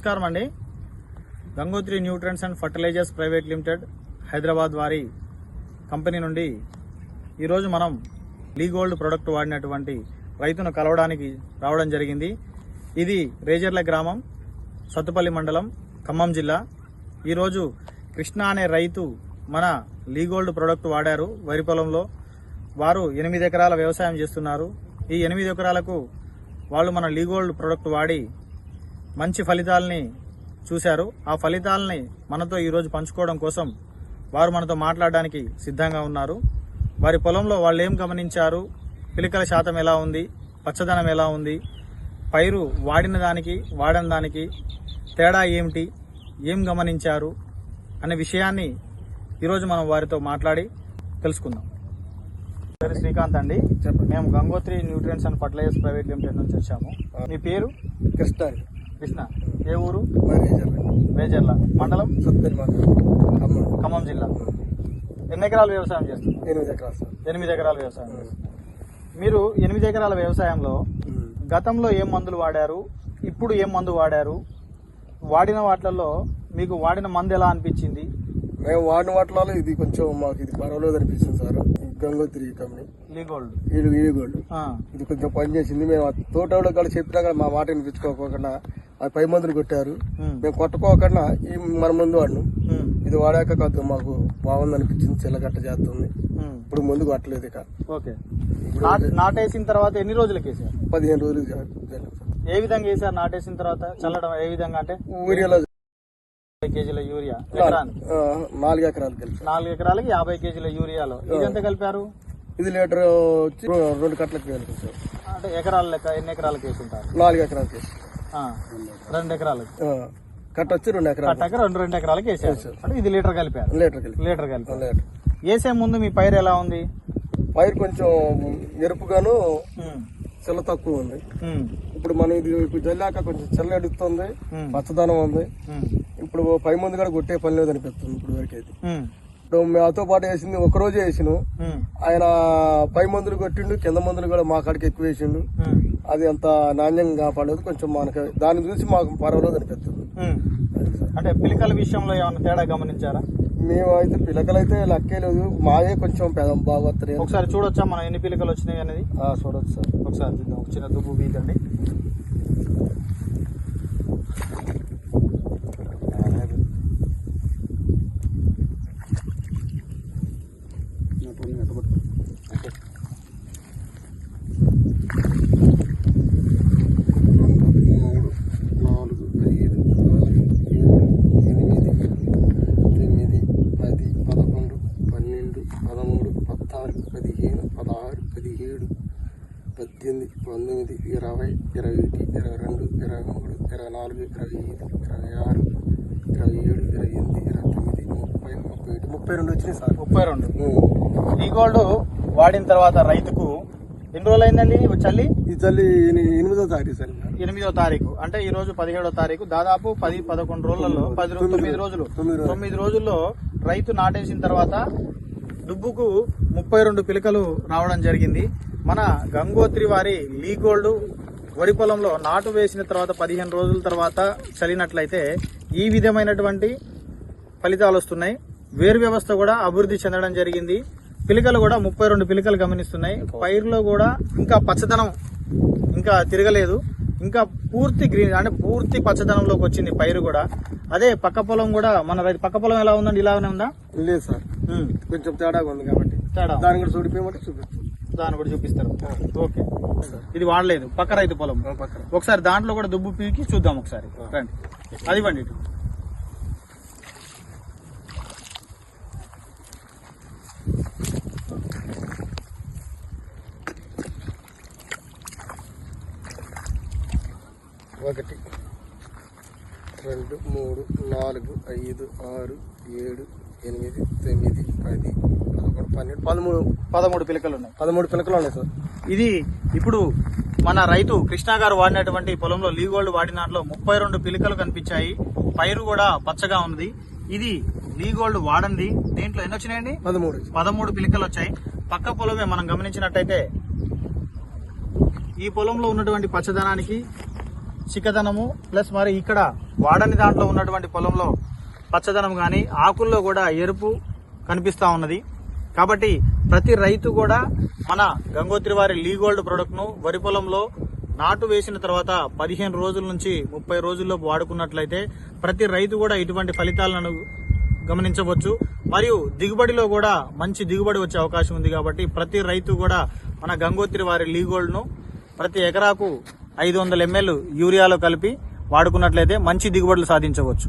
నమస్కారం అండి. Gangotri Nutrients and Fertilizers Private Limited Hyderabad వారి కంపెనీ నుండి ఈరోజు మనం లీగోల్డ్ ప్రొడక్ట్ వాడినటువంటి రైతును కలవడానికి రావడం జరిగింది. ఇది రేజర్ల గ్రామం సత్తుపల్లి మండలం ఖమ్మం జిల్లా. ఈరోజు కృష్ణ అనే రైతు మన లీగోల్డ్ ప్రొడక్ట్ వాడారు వరి పొలంలో. వారు ఎనిమిది ఎకరాల వ్యవసాయం చేస్తున్నారు. ఈ ఎనిమిది ఎకరాలకు వాళ్ళు మన లీగోల్డ్ ప్రొడక్ట్ వాడి మంచి ఫలితాలని చూశారు. ఆ ఫలితాలని మనతో ఈరోజు పంచుకోవడం కోసం వారు మనతో మాట్లాడడానికి సిద్ధంగా ఉన్నారు. వారి పొలంలో వాళ్ళు ఏం గమనించారు? పిలికల శాతం ఎలా ఉంది? పచ్చదనం ఎలా ఉంది? పైరు వాడిన దానికి వాడని దానికి తేడా ఏమిటి? ఏం గమనించారు? అనే విషయాన్ని ఈరోజు మనం వారితో మాట్లాడి తెలుసుకుందాం. పేరు శ్రీకాంత్ అండి. చెప్పండి. మేము Gangotri Nutrients and Fertilizers Private Limited నుంచి వచ్చాము. మీ పేరు? కృష్ణ కృష్ణ. ఏ ఊరు? మేజర్ల. మండలం? ఖమ్మం. జిల్లా. ఎన్ని ఎకరాల వ్యవసాయం చేస్తారు? ఎనిమిది ఎకరాలు ఎనిమిది ఎకరాల వ్యవసాయం చేస్తారు. మీరు ఎనిమిది ఎకరాల వ్యవసాయంలో గతంలో ఏం మందులు వాడారు? ఇప్పుడు ఏం మందు వాడారు? వాడిన వాటిల్లో మీకు వాడిన మందు ఎలా అనిపించింది? మేము వాడిన వాటిలో ఇది కొంచెం మాకు ఇది పర్వాలేదు అనిపిస్తుంది సార్. గంగోత్రి కంపెనీ. లీగోల్డ్ ఆ, ఇది కొంచెం పని చేసింది మేము ఆ తోటలో కూడా చెప్పినా కూడా మా మాట వినిపించుకోకుండా ఆ పై మందులు కొట్టారు. మేము. కొట్టుకోకుండా ఈ మన ముందు వాడినాం. ఇది వాడాక కొద్దిగా మాకు బాగుంది అనిపించింది చిల్లగట్ట చేస్తుంది. ఇప్పుడు ముందు కొట్టలేదు ఇక. ఓకే. నాటేసిన తర్వాత ఎన్ని రోజులకి వేసారు? పదిహేను రోజులు. ఏ విధంగా వేసారు నాటేసిన తర్వాత? చల్లడం ఏ విధంగా అంటే? ఊరియాలో యాభై కేజీల యూరియా నాలుగు ఎకరాలు కలిసి. నాలుగు ఎకరాలకి యాభై కేజీల యూరియాలో. ఇది ఎంత కలిపారు? ఇది లీటర్ వచ్చి రెండు కట్టలకు కలిపి అంటే ఎకరాల లెక్క ఎన్ని ఎకరాలకు వేసి ఉంటారు నాలుగు ఎకరాలు చేసి ఆ, రెండు ఎకరాలకి. కట్ట వచ్చి రెండు ఎకరాలు. కట్టక రెండు రెండు ఎకరాలకి వేసారు అంటే ఇది లీటర్ కలిపారు. లీటర్ కలిపి లీటర్ కలిపారు. లీటర్. వేసే ముందు మీ పైరు ఎలా ఉంది? పైరు కొంచెం ఎరుపుగాను చిల్ల తక్కువ ఉంది. ఇప్పుడు మనం ఇది జల్లాక కొంచెం చిల్ల ఎడుతుంది పచ్చదనం ఉంది. ఇప్పుడు పై మందు కూడా కొట్టే పని లేదు అనిపిస్తుంది ఇప్పుడు వరకు అయితే. ఉమ్, ఇప్పుడు మాతో పాటు వేసింది ఒక రోజే వేసిను. ఆయన పై మందులు కొట్టిండు కింద మందులు కూడా మా కాడికి ఎక్కువ వేసిండు. అది అంత నాణ్యంగా కాపాడలేదు కొంచెం మనకి దాని చూసి మాకు పర్వాలేదు అనిపిస్తుంది. అంటే పిలికల విషయంలో ఏమైనా తేడా గమనించారా? మేము అయితే పిల్లకలైతే లక్కే లేదు. మాయే కొంచెం పెద బాగా వస్తున్నాయి ఒకసారి చూడొచ్చా మనం ఎన్ని పిలికలు వచ్చినాయి అనేది? చూడొచ్చు సార్. ఒకసారి చూద్దాం. ఒక చిన్న దుబ్బు బీదండి మూడు నాలుగు ఐదు ఆరు ఏడు ఎనిమిది తొమ్మిది పది పదకొండు పన్నెండు పదమూడు పద్నాలుగు పదిహేను పదహారు పదిహేడు పద్దెనిమిది పంతొమ్మిది ఇరవై ఇరవై ఒకటి ఇరవై రెండు ఇరవై మూడు ఇరవై నాలుగు ఇరవై ఐదు ఇరవై ఆరు ఇరవై ఏడు ఇరవై ఎనిమిది ఇరవై తొమ్మిది ముప్పై ముప్పై ఒకటి ముప్పై రెండు వచ్చినాయి సార్. ముప్పై రెండు ఈ గోల్డ్ వాడిన తర్వాత రైతుకు ఎన్ని రోజులు అయిందండి చల్లి? ఈ చల్లి ఎని- ఎనిమిదో తారీఖు సార్. ఎనిమిదో తారీఖు. అంటే ఈ రోజు పదిహేడో తారీఖు. దాదాపు పది పదకొండు రోజులలో పది రో- తొమ్మిది రోజులు. తొమ్మిది రోజులు. తొమ్మిది రోజుల్లో రైతు నాటేసిన తర్వాత దుబ్బుకు ముప్పై రెండు పిలకలు రావడం జరిగింది. మన గంగోత్రి వారి లీగోల్డ్ వరి పొలంలో నాటు వేసిన తర్వాత పదిహేను రోజుల తర్వాత చలినట్లయితే ఈ విధమైనటువంటి ఫలితాలు వస్తున్నాయి. వేరు వ్యవస్థ కూడా అభివృద్ధి చెందడం జరిగింది. పిలికలు కూడా ముప్పై రెండు పిలికలు గమనిస్తున్నాయి. పైరులో కూడా ఇంకా పచ్చదనం ఇంకా తిరగలేదు. ఇంకా పూర్తి గ్రీన్ అంటే పూర్తి పచ్చదనంలోకి వచ్చింది పైరు కూడా. అదే పక్క పొలం కూడా మన రైతు పక్క పొలం ఎలా ఉందండి? ఇలాగనే ఉందా? లేదు సార్. కొంచెం తేడాగా ఉంది కాబట్టి. తేడా. దాన్ని కూడా చూడిపోయమంటే చూపిస్తాం దాన్ని కూడా చూపిస్తారు. ఓకే. ఇది వాడలేదు. పక్క రైతు పొలం. ఒకసారి దాంట్లో కూడా దుబ్బు పీకి చూద్దాం ఒకసారి. రండి. అది ఇవ్వండి ఇటు. ఒకటి రెండు మూడు నాలుగు ఐదు ఆరు ఏడు ఎనిమిది తొమ్మిది పది పదకొండు పన్నెండు పదమూడు పదమూడు పిలకలు ఉన్నాయి. పదమూడు పిలకలు ఉన్నాయి సార్. ఇది ఇప్పుడు మన రైతు కృష్ణ గారు వాడినటువంటి పొలంలో లీగోల్డ్ వాడిన దాంట్లో ముప్పై రెండు పిలికలు కనిపించాయి. పైరు కూడా పచ్చగా ఉంది ఇది లీగోల్డ్ వాడంది. దీంట్లో ఎన్ని వచ్చినాయండి? పదమూడు. పదమూడు పిలికలు వచ్చాయి. పక్క పొలమే మనం గమనించినట్టయితే ఈ పొలంలో ఉన్నటువంటి పచ్చదనానికి చిక్కదనము ప్లస్ మరి ఇక్కడ వాడని దాంట్లో ఉన్నటువంటి పొలంలో పచ్చదనం కానీ ఆకుల్లో కూడా ఎరుపు కనిపిస్తా ఉన్నది. కాబట్టి ప్రతి రైతు కూడా మన గంగోత్రి వారి లీగోల్డ్ ప్రోడక్ట్ను వరి పొలంలో నాటు వేసిన తర్వాత పదిహేను రోజుల నుంచి ముప్పై రోజుల్లో వాడుకున్నట్లయితే ప్రతి రైతు కూడా ఇటువంటి ఫలితాలను గమనించవచ్చు. మరియు దిగుబడిలో కూడా మంచి దిగుబడి వచ్చే అవకాశం ఉంది కాబట్టి ప్రతి రైతు కూడా మన గంగోత్రి వారి లీగోల్డ్ను ప్రతి ఎకరాకు ఐదు వందల ఎంఎల్ యూరియాలో కలిపి వాడుకున్నట్లయితే మంచి దిగుబడులు సాధించవచ్చు.